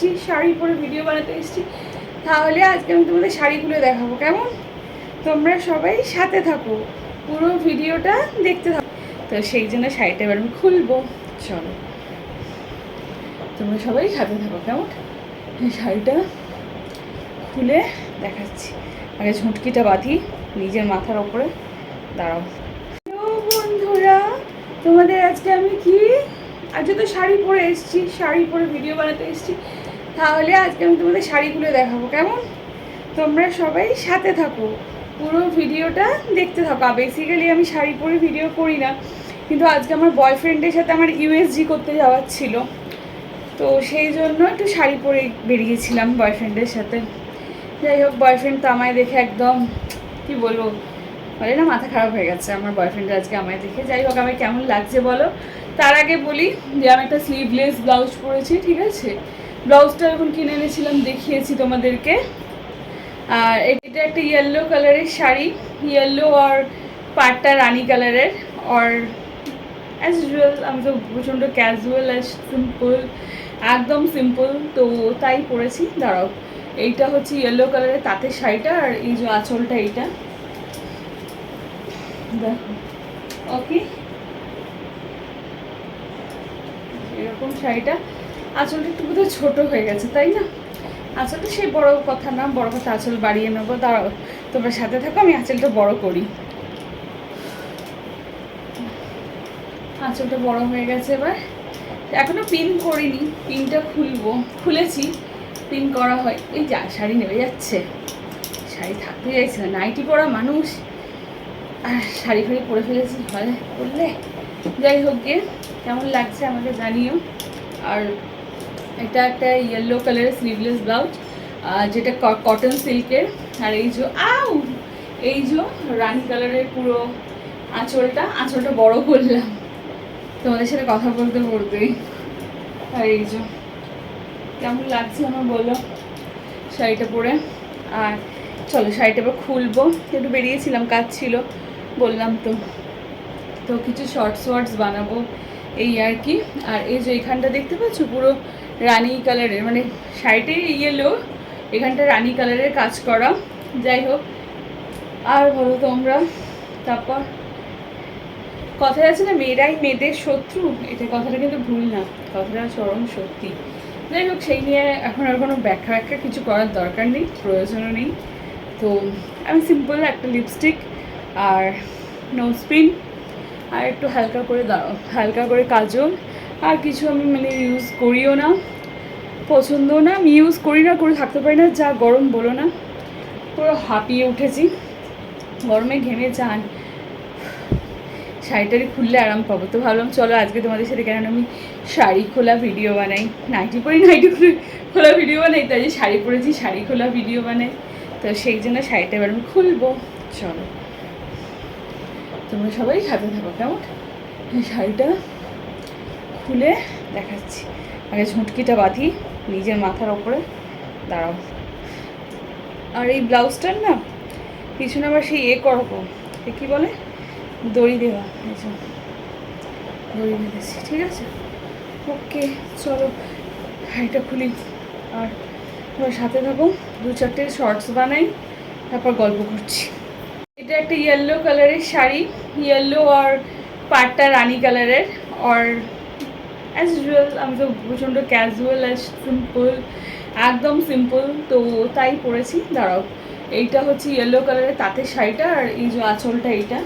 এসেছি, শাড়ি পরে ভিডিও বানাতে এসেছি। তাহলে আজকে আমি তোমাদের শাড়িগুলো দেখাবো, কেমন? তোমরা সবাই সাথে থাকো, পুরো ভিডিওটা দেখতে থাকো। তো সেই জন্য শাড়িটা এবার আমি খুলবো, চলো। তোমরা সবাই সাথে থাকো, কেমন? শাড়িটা খুলে দেখাচ্ছি। আগে ঝুঁটকিটা বাঁধি, নিজের মাথার ওপরে। দাঁড়াও। বন্ধুরা, তোমাদের আজকে আমি কি? আজকে তো শাড়ি পরে এসেছি, শাড়ি পরে ভিডিও বানাতে এসেছি। তাহলে আজকে আমি তোমাদের শাড়িগুলো দেখাবো, কেমন? তোমরা সবাই সাথে থাকো। পুরো ভিডিওটা দেখতে থাকো। বেসিক্যালি আমি শাড়ি পরে ভিডিও করি না, কিন্তু আজকে আমার বয়ফ্রেন্ডের সাথে আমার ইউএসজি করতে যাওয়ার ছিল। তো সেই জন্য একটু শাড়ি পরে বেরিয়েছিলাম বয়ফ্রেন্ডের সাথে। যাই হোক বয়ফ্রেন্ড তো আমায় দেখে একদম, কি বলব, বলে না, মাথা খারাপ হয়ে গেছে আমার বয়ফ্রেন্ড আজকে আমায় দেখে। যাই হোক আমার কেমন লাগছে বলো? তার আগে বলি যে আমি একটা স্লিভলেস ব্লাউজ পরেছি, ঠিক আছে? ব্লাউজটা এখন কিনে এনেছিলাম, দেখিয়েছি তোমাদেরকে। আর এটা একটা ইয়েলো কালারের শাড়ি ইয়েলো আর পাটটা রানি কালারের আর অ্যাজ ইউজুয়াল আমি তো প্রচণ্ড ক্যাজুয়াল আর সিম্পল একদম সিম্পল তো তাই পরেছি। দাঁড়াও, এইটা হচ্ছে ইয়েলো কালারের তাঁতের শাড়িটা আর এই যে আঁচলটা এইটা। দেখো ওকে এরকম শাড়িটা। আঁচলটা একটু বোধহয় ছোটো হয়ে গেছে, তাই না? আঁচলটা সেই বড় কথা না, বড় কথা আঁচল বাড়িয়ে নেব। দাঁড়াও, তোমরা সাথে থাকো, আমি আঁচলটা বড় করি। আঁচলটা বড় হয়ে গেছে এবার। এখনও পিন করিনি পিনটা খুলবো। খুলেছি পিন করা হয়। এই যা, শাড়ি নেমে যাচ্ছে। শাড়ি থাকতে চাইছে না, নাইটি পরা মানুষ। আর শাড়ি ফাড়ি পরে ফেলেছি হলে পরলে। যাই হোক গিয়ে কেমন লাগছে আমাকে জানিও। আর এটা একটা ইয়েলো কালারের স্লিভলেস ব্লাউজ যেটা কটন সিল্কের আর এই যে, আউ! এই যে রানি কালারের পুরো আঁচলটা আঁচলটা বড় করলাম। তোমাদের সাথে কথা বলতে বলতেই আর এই যে, কেমন লাগছে আমার বলো? শাড়িটা পরে। আর চলো, শাড়িটা এবার খুলবো। একটু বেরিয়েছিলাম, কাজ ছিল, বললাম তো। তো কিছু শর্টস ওয়ার্টস বানাবো, এই আর কি। আর এই যে এখানটা দেখতে পাচ্ছ? পুরো রানি কালারের মানে শাড়িটাই ইয়েলো এখানটা রানি কালারের কাজ করা। যাই হোক, আর বলো তোমরা, তারপর কথায় আছে না, মেয়েরাই মেয়েদের শত্রু? এটা কথাটা কিন্তু ভুল না, কথাটা চরম সত্যি। যাই হোক, সেই নিয়ে এখন আর কোনো ব্যাখ্যা ব্যাখ্যা কিছু করার দরকার নেই, প্রয়োজনও নেই। তো আমি সিম্পল একটা লিপস্টিক আর নোজ পিন আর একটু হালকা করে হালকা করে কাজল। আর কিছু আমি মানে ইউজ করিও না, পছন্দও না, আমি ইউজ করি না, করে থাকতে পারি না, যা গরম বলো না। পুরো হাঁপিয়ে উঠেছি। গরমে ঘেমে যান শাড়িটারি খুললে আরাম পাবো। তো ভাবলাম, চলো আজকে তোমাদের সাথে কেন আমি শাড়ি খোলা ভিডিও বানাই। নাইটি পরি, নাইটি খোলা ভিডিও বানাই, তাই যে শাড়ি পরেছি, শাড়ি খোলা ভিডিও বানাই। তো সেই জন্য শাড়িটা এবার আমি খুলবো। চলো। তোমরা সবাই সাথে থাকো, কেমন? শাড়িটা খুলে দেখাচ্ছি। আগে ঝুঁটকিটা বাঁধি, নিজের মাথার ওপরে। দাঁড়াও। আর এই ব্লাউজটার না, পিছনে আবার সেই এ করব। এ কী বলে? দড়ি দেওয়া। এই দড়ি বেঁধেছি, ঠিক আছে? ওকে, চলো। শাড়িটা খুলি। আর তোমার সাথে থাকো। দু চারটে শর্টস বানাই, তারপর গল্প করছি। এটা একটা ইয়েলো কালারের শাড়ি। ইয়েলো আর পাটটা রানি কালারের আর অ্যাজ ইউজুয়াল আমি তো প্রচণ্ড ক্যাজুয়াল আর সিম্পল একদম সিম্পল তো তাই পরেছি দাঁড়াও, এইটা হচ্ছে ইয়েলো কালারের তাঁতের শাড়িটা আর এই যে আঁচলটা এইটা।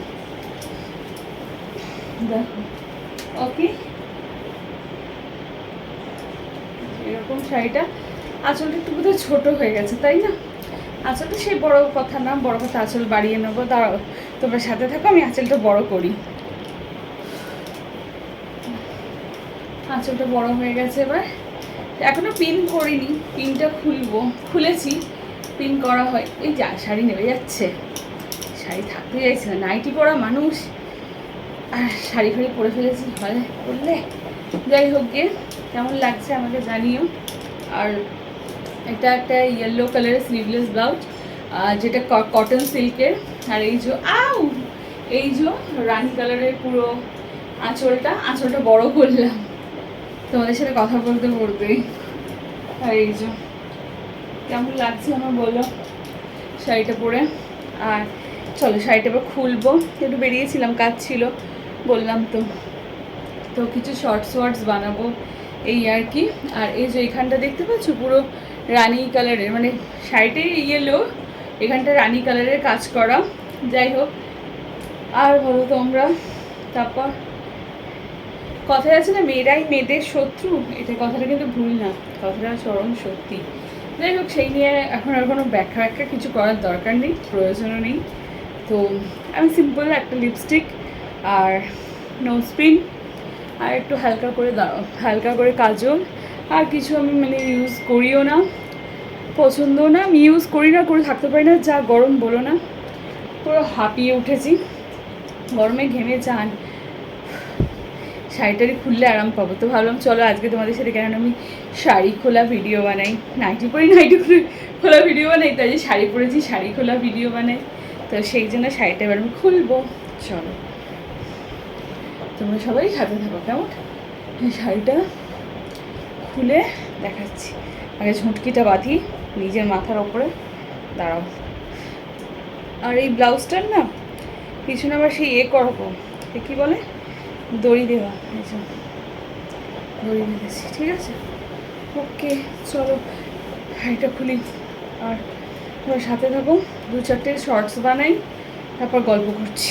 দেখো ওকে এরকম শাড়িটা। আঁচলটা একটু বোধহয় ছোটো হয়ে গেছে, তাই না? আঁচলটা সেই বড় কথা না, বড় কথা আঁচল বাড়িয়ে নেব। দাঁড়াও, তোমরা সাথে থাকো, আমি আঁচলটা বড় করি। আঁচলটা বড় হয়ে গেছে এবার। এখনও পিন করিনি পিনটা খুলবো। খুলেছি পিন করা হয়। এই যা, শাড়ি নেমে যাচ্ছে। শাড়ি থাকতে চাইছে না। নাইটি পরা মানুষ। আর শাড়ি ফাড়ি পরে ফেলেছি হলে পরলে। যাই হোক গিয়ে কেমন লাগছে আমাকে জানিও। আর এটা একটা ইয়েলো কালারের স্লিভলেস ব্লাউজ যেটা কটন সিল্কের আর এই যে, আউ! এই যে, রানি কালারের পুরো আঁচলটা। আঁচলটা বড় করলাম। তোমাদের সাথে কথা বলতে বলতেই এই যে, কেমন লাগছে আমার বলো? শাড়িটা পরে। আর চলো, শাড়িটা এবার খুলবো। একটু বেরিয়েছিলাম, কাজ ছিল, বললাম তো। তো কিছু শর্টস ওয়ার্টস বানাবো, এই আর কি। আর এই যে এখানটা দেখতে পাচ্ছ, পুরো রানি কালারের মানে শাড়িতে ইয়েলো এখানটা রানি কালারের কাজ করা। যাই হোক, আর বলো তোমরা, তারপর? কথায় আছে না, মেয়েরাই মেয়েদের শত্রু? এটা কথাটা কিন্তু ভুল না, কথাটা চরম সত্যি। যাই হোক, সেই নিয়ে এখন আর কোনো ব্যাখ্যা ব্যাখ্যা কিছু করার দরকার নেই, প্রয়োজনও নেই। তো, আমি সিম্পল একটা লিপস্টিক আর নোজ পিন আর একটু হালকা করে হালকা করে কাজল। আর কিছু আমি মানে ইউজ করিও না, পছন্দও না, আমি ইউজ করি না, করে থাকতে পারি না, যা গরম বলো না। পুরো হাঁপিয়ে উঠেছি। গরমে ঘেমে যান শাড়িটারি খুললে আরাম পাবো। তো ভাবলাম, চলো আজকে তোমাদের সাথে কেন আমি শাড়ি খোলা ভিডিও বানাই। নাইটি পরি নাইটি খোলা ভিডিও বানাই, তাই যে শাড়ি পরেছি, শাড়ি খোলা ভিডিও বানাই। তো সেই জন্য শাড়িটা এবার আমি খুলবো। চলো। তোমরা সবাই সাথে থাকো, কেমন? শাড়িটা খুলে দেখাচ্ছি। আগে ঝুঁটকিটা বাঁধি, নিজের মাথার ওপরে। দাঁড়াও। আর এই ব্লাউজটার না, পিছনে আবার সেই এ করাবো কী বলে? দড়ি দেওয়া, এই জন্য দড়ি বেঁধেছি, ঠিক আছে? ওকে, চলো হাইটা খুলি। আর সাথে থাকো দু চারটে শর্টস বানাই, তারপর গল্প করছি।